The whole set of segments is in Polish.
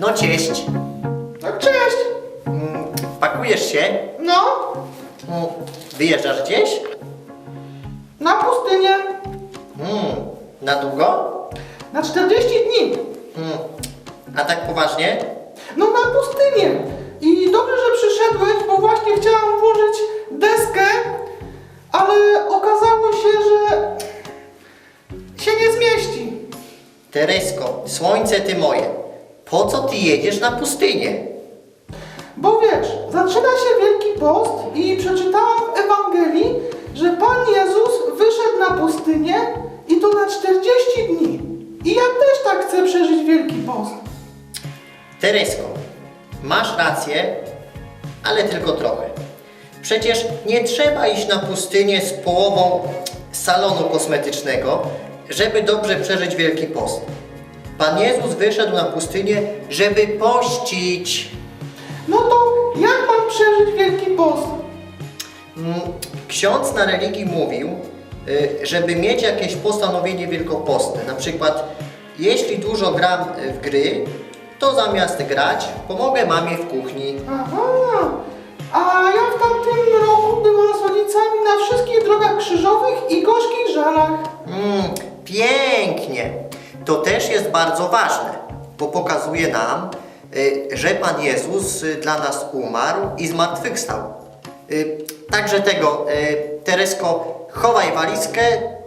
No cześć. No cześć! Mm, Pakujesz się? No, Mm, Wyjeżdżasz gdzieś? na pustynię. Mm, Na długo? Na 40 dni. Mm, A tak poważnie? No na pustynię. I dobrze, że przyszedłeś, bo właśnie chciałam włożyć deskę, ale okazało się, że się nie zmieści. Teresko, słońce ty moje. Po co ty jedziesz na pustynię? Bo wiesz, zaczyna się Wielki Post i przeczytałam w Ewangelii, że Pan Jezus wyszedł na pustynię i to na 40 dni. I ja też tak chcę przeżyć Wielki Post. Teresko, masz rację, ale tylko trochę. Przecież nie trzeba iść na pustynię z połową salonu kosmetycznego, żeby dobrze przeżyć Wielki Post. Pan Jezus wyszedł na pustynię, żeby pościć. No to jak mam przeżyć Wielki Post? Mm, Ksiądz na religii mówił, y, żeby mieć jakieś postanowienie wielkopostne. Na przykład, jeśli dużo gram y, w gry, to zamiast grać, pomogę mamie w kuchni. Aha, a ja w tamtym roku byłam z rodzicami na wszystkich drogach krzyżowych i gorzkich żalach. Mm, pięknie! To też jest bardzo ważne, bo pokazuje nam, y, że Pan Jezus y, dla nas umarł i zmartwychwstał. Y, Także tego, Teresko, chowaj walizkę,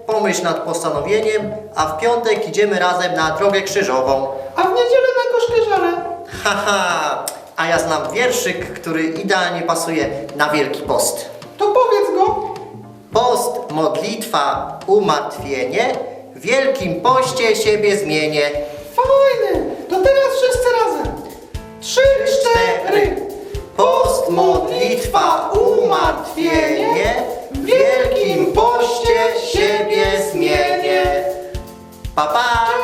pomyśl nad postanowieniem, a w piątek idziemy razem na drogę krzyżową. A w niedzielę na gorzkie żale. Haha, a ja znam wierszyk, który idealnie pasuje na Wielki Post. To powiedz go. Post, modlitwa, umartwienie, w Wielkim Poście siebie zmienię. Fajny. To teraz wszyscy razem. Trzy, cztery. Post, modlitwa, umartwienie, w Wielkim Poście siebie zmienię. Pa, pa!